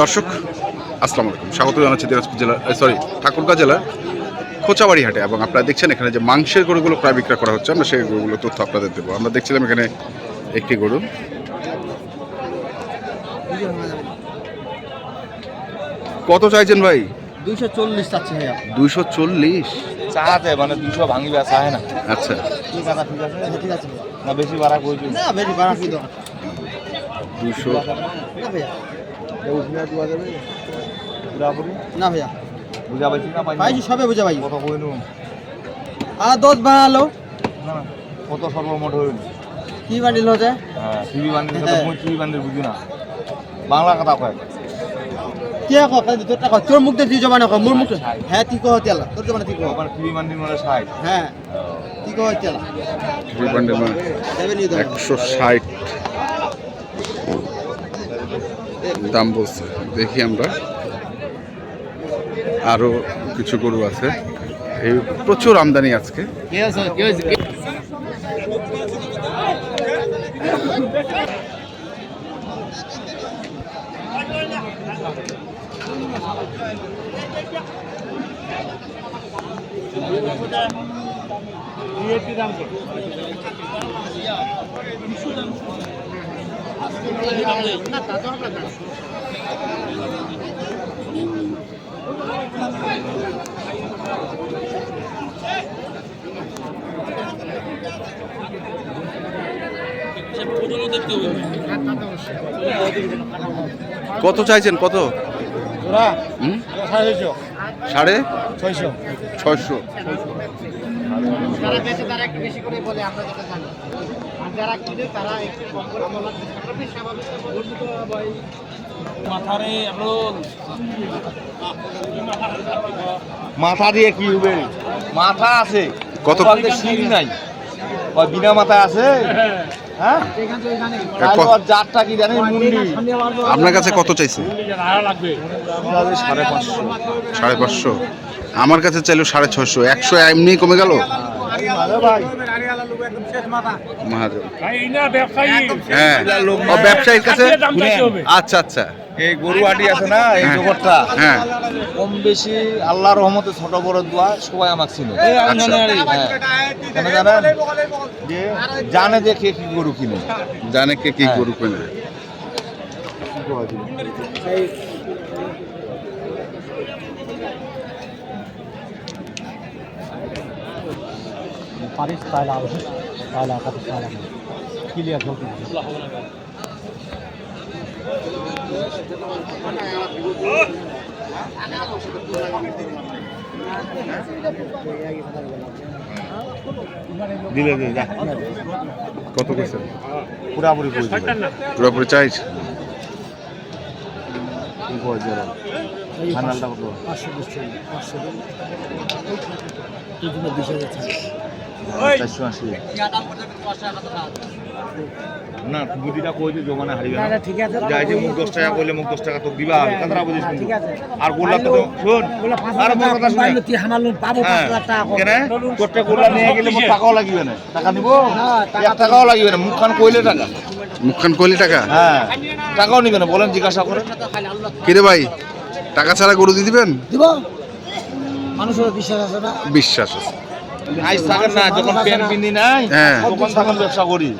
দর্শক আসসালামু আলাইকুম। স্বাগত জানাচ্ছি দিনাজপুর জেলার সরি ঠাকুরগাঁ জেলার খোঁচাবাড়ি হাটে এবং আপনারা দেখছেন এখানে যে মাংসের গরুগুলো ক্রয় বিক্রয় করা হচ্ছে আমরা সেই গরুগুলো তথ্য আপনাদের দেবো। আমরা দেখছিলাম এখানে একটি গরু। কত চাইছেন ভাই? দুইশো চল্লিশ চাচ্ছে ভাইয়া। দুইশো চল্লিশ? চাহাতে মানে দুশো ভাঙিবা চাহে না। আচ্ছা। ঠিক আছে ঠিক আছে। ঠিক আছে না বেশি বাড়া কইছি না বেশি বাড়া কি দরকার। দুশো। না ভাইয়া। না ভাইয়া। বুঝা পাইছি না পাইছি সবে বুঝা পাই বানালো। কত সর্বমোট হইল? কি বান্ডিল হচ্ছে হ্যাঁ টিভি বান্ডিল হ্যাঁ। তো না। বাংলা কথা কয়? কে কো তোর টাকা তোর মুখ জমা না কো মোর মুখ হ্যাঁ তুই কো তেলা। তোর জমা তুই কো আমার মানে 60 হ্যাঁ তুই কো তেলা। টিভি বান্ডিল মানে 160 দাম বলছে। দেখি আমরা। আরও কিছু গরু আছে। এই প্রচুর আমদানি আজকে। আছে কত চাইছেন? কত? সাড়ে ছয়শো। ছয়শো। যারা কিনে তারা একটু কম করে বলার চেষ্টা করবে স্বাভাবিক ভাই মাথা দিয়ে কি হবে? মাথা আছে। কত? বলতে শিং নাই। ওই বিনা মাথা আছে? হ্যাঁ? কি জানেন? মুন্ডি। আপনার কাছে কত চাইছে? সাড়ে পাঁচশো। সাড়ে পাঁচশো। আমার কাছে চাইলো সাড়ে ছয়শো। একশো এমনি কমে গেল? ভাই। মহাজন হ্যাঁ। ও ব্যবসায়ীর কাছে? আচ্ছা আচ্ছা। এই গরু আটি আছে না এই হ্যাঁ। জগৎটা। হ্যাঁ। কম বেশি আল্লাহর রহমতে ছোট বড় দোয়া সবাই আমাকে চিনে। আচ্ছা। হ্যাঁ। জানে যে কে কি গরু কিনে। জানে কে কি। গরু কেনে। পারিস তাহলে আলো তাহলে আকাশ তাহলে ক্লিয়ার হোক দিলে কত কইছে? পুরাপুরি পুরোপুরি চাইছ? ফাইনালটা কত? পাঁচশো বিশ পাঁচশো এই চারশো আশি। না বুদ্ধিটা কই জমানে হারিবে না ঠিক আছে যাই যে মুখ দশ টাকা কইলে মুখ দশ টাকা তো দিবা আমি কথাটা বুঝিস ঠিক আছে। আর গোল্লা তো শোন আর মোর কথা শুনে। তুই হামাল পাবো পাঁচ হ্যাঁ হাজার টাকা। কেন? তোরটা গোল্লা নিয়ে গেলে মোর টাকাও লাগিবে না। টাকা নিব? না, টাকা টাকাও লাগিবে না মুখখান কইলে টাকা। মুখখান কইলি টাকা? হ্যাঁ টাকাও নিবে না বলেন জিজ্ঞাসা করে কিরে ভাই টাকা ছাড়া গরু দিয়ে দিবেন? দিব? মানুষের বিশ্বাস আছে না? বিশ্বাস আছে। আইস থাকেন না যখন পেন পিনি নাই। হ্যাঁ। তখন তখন ব্যবসা করি।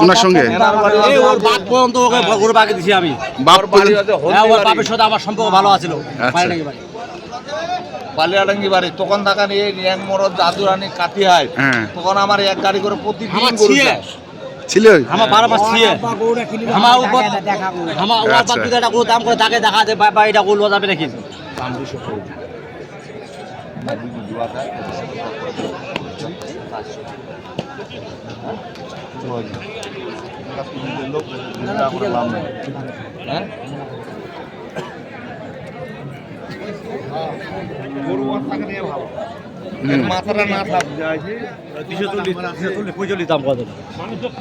ওনার সঙ্গে? এনার বাড়ি এই ওর বাপ পর্যন্ত ওকে গরু বাকি দিছি আমি। বাপ ওর বাড়ি আছে হ্যাঁ ওর বাপের সাথে আমার সম্পর্ক ভালো আছিল। আচ্ছা। বালিয়াডাঙ্গি বাড়ি? তখন থাকা নিয়ে রিয়াং মরদ জাদুরানি কাটিহায় হ্যাঁ। তখন আমার এক গাড়ি করে প্রতিদিন আমার গরু ছিল আমার বারো মাস ছিয়ে আমার উপর দেখা গো। আমার ওর। বাপ দিকে গরু দাম করে তাকে দেখা যায় বা এটা গরু লওয়া যাবে নাকি? হ্যাঁ? মাথাটা না থাক যাইছে দুশো চল্লিশ পঁয়চল্লিশ দাম কত? মানুষের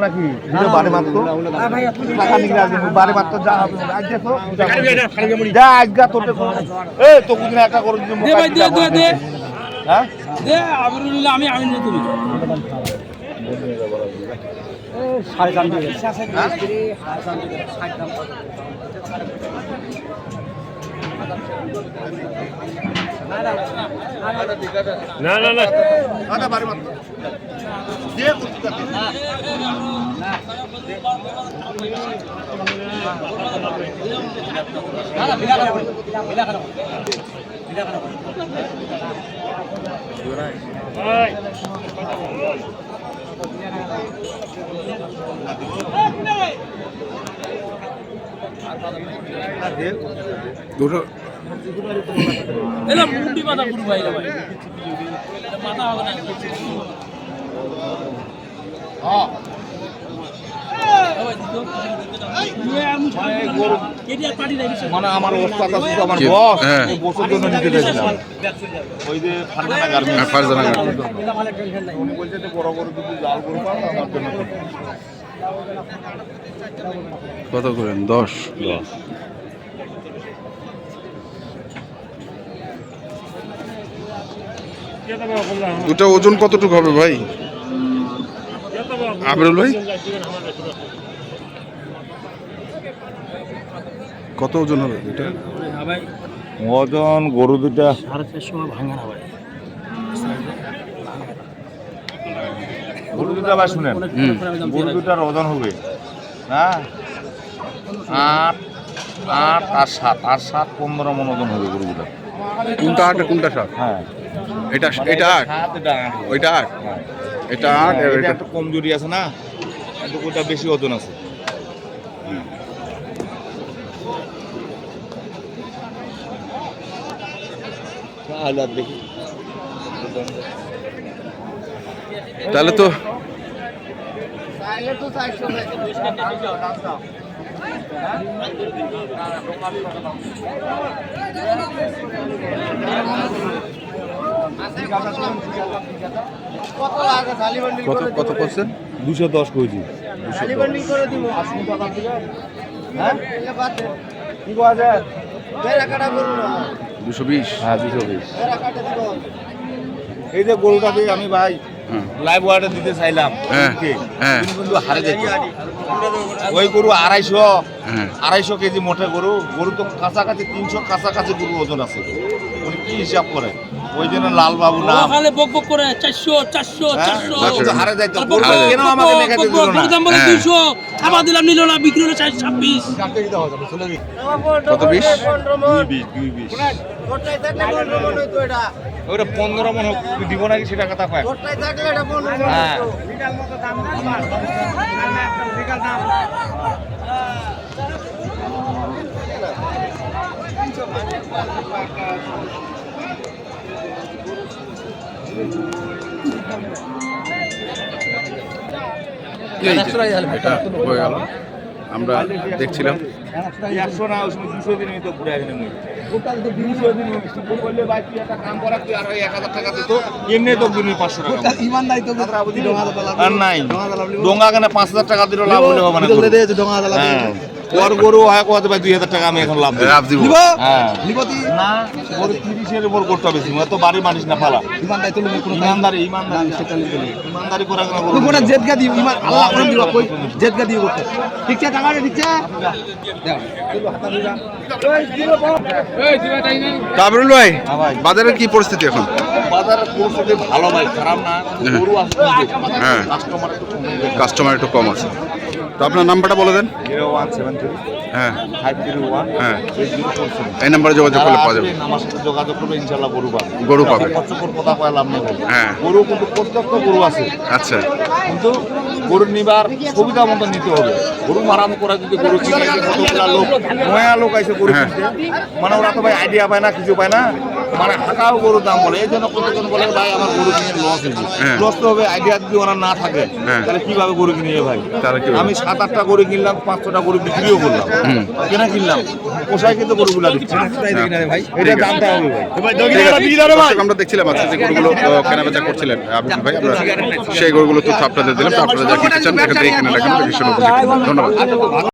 নাকি? বারে মাত্র বারে মাত্র যা তো তোর তো একটা করে। হ্যাঁ? দে আবরুল নিলে আমি আমি তুমি। সাড়ে চার দিকে। না না না। আদা দুটো এলা মুন্ডি মাথা গুরু ভাই ভাই মাথা হবে না মানে আমার? বস হ্যাঁ। বসের জন্য নিতে চাইছিলাম ওই যে ফারজানা গার্মেন্টস। হ্যাঁ। উনি বলছে যে বড় আমার জন্য কত করেন? দশ? দুটো ওজন কতটুকু হবে ভাই? আবরুল ভাই? কত ওজন হবে এটা ওজন গরু দুটা সাড়ে চারশো ভাঙা না ভাই। গরু দুটা ভাই শুনেন। গরু দুটার ওজন হবে হ্যাঁ আট আট আর সাত আর সাত পনেরো মন ওজন হবে গরু দুটা কোনটা আট কোনটা সাত? হ্যাঁ। এটা এটা আট? ওইটা আট? হ্যাঁ। এটা আট এটা এটা একটু কমজোরি আছে না? একটু ওটা বেশি ওজন আছে। তাহলে দেখি তাহলে তো কত কত করে কত করছেন দুশো দশ। কেজি থালি করে দিব। হ্যাঁ? কি যায় করু না দুশো বিশ। হ্যাঁ দুশো বিশ। এই যে গরুটা দিয়ে আমি ভাই লাইভ ওয়ার্ডে দিতে চাইলাম হ্যাঁ, হ্যাঁ। কিন্তু হারে যেত। ওই গরু আড়াইশো আড়াইশো কেজি মোটে গরু। গরু তো কাছাকাছি তিনশো কাছাকাছি গরু ওজন আছে। উনি কি হিসাব করে? ওই জন্য লাল বাবু নাম ওখানে বক বক করে চারশো চারশো হ্যাঁ, চারশো ও তো হারে যাইতো কেন আমাকে মেঘাতে দিল না দাম বলে হ্যাঁ। দুইশো খাবার দিলাম নিল না বিক্রি হলো চার ছাব্বিশ কত বিশ? দুই বিশ দুই বিশ গোটাই থাকলে পনেরো মন হইতো এটা ওটা পনেরো মন দিব নাকি সেটা কথা কয় গোটাই থাকলে এটা পনেরো মন হ্যাঁ এটা হয়ে গেল আমরা দেখছিলাম একশো না ওই সময় দুশো দিন তো ঘুরে আসেন মুই দুশো দিন শুকুর করলে ভাই তুই একটা কাম করা তুই আর এক হাজার টাকা দিত এমনি তো দিন পাঁচশো নাই। নাই কেন পাঁচ হাজার টাকা দিল লাভ হলে হবে না গরু। হ্যাঁ। ওর গরু হয় কত ভাই দুই হাজার টাকা আমি এখন লাভ দেবো লাভ দিব। হ্যাঁ। না গরু তিরিশের উপর করতে হবে সিম তো বাড়ি মানিস না ফালা ইমানদারি ইমানদারি ইমানদারি। করা কেন গরু কোনা জেদগা দিব ইমান আল্লাহ করে দিব কই? জেদগা দিব করতে। ঠিক আছে টাকা ঠিক আছে? কাবরুল ভাই হ্যাঁ বাজারের কি পরিস্থিতি এখন? বাজারের পরিস্থিতি ভালো ভাই খারাপ না। গরু আসছে হ্যাঁ। গেছে। কাস্টমার একটু কম আছে। তো আপনার নাম্বারটা বলে দেন হ্যাঁ হ্যাঁ। এই নাম্বারে যোগাযোগ করলে পাওয়া যাবে আমার সাথে যোগাযোগ ইনশাল্লাহ গরু পাবে গরু পাবে। কষ্ট করে কথা কয় লাভ নেই। হ্যাঁ। গরু কিন্তু গরু আছে আচ্ছা কিন্তু গরু নিবার সুবিধা মতো নিতে হবে গরু মারাম করা যদি গরু কিনে লোক নয়া লোক আছে গরু হ্যাঁ। কিনতে মানে ওরা তো ভাই আইডিয়া পায় না কিছু পায় না মানে হাঁকাও গরুর দাম বলে এই জন্য কতজন বলে ভাই আমার গরু কিনে লস হয়েছে হ্যাঁ। লস তো হবে আইডিয়া যদি ওনার না থাকে হ্যাঁ। তাহলে কীভাবে গরু কিনে ভাই? আমি সাত আটটা গরু কিনলাম পাঁচশোটা গরু বিক্রিও করলাম। কেনা কিনলাম। পোষায় কিন্তু গরুগুলা দিচ্ছে এটা দামটা হবে ভাই। আমরা দেখছিলাম আজকে যে গরুগুলো কেনাবেচা করছিলেন। আবিদ ভাই আমরা সেই গরুগুলো তথ্য আপনাদের দিলাম তো আপনারা যা কিনতে চান এখান থেকে কিনে রাখেন ভীষণ ধন্যবাদ।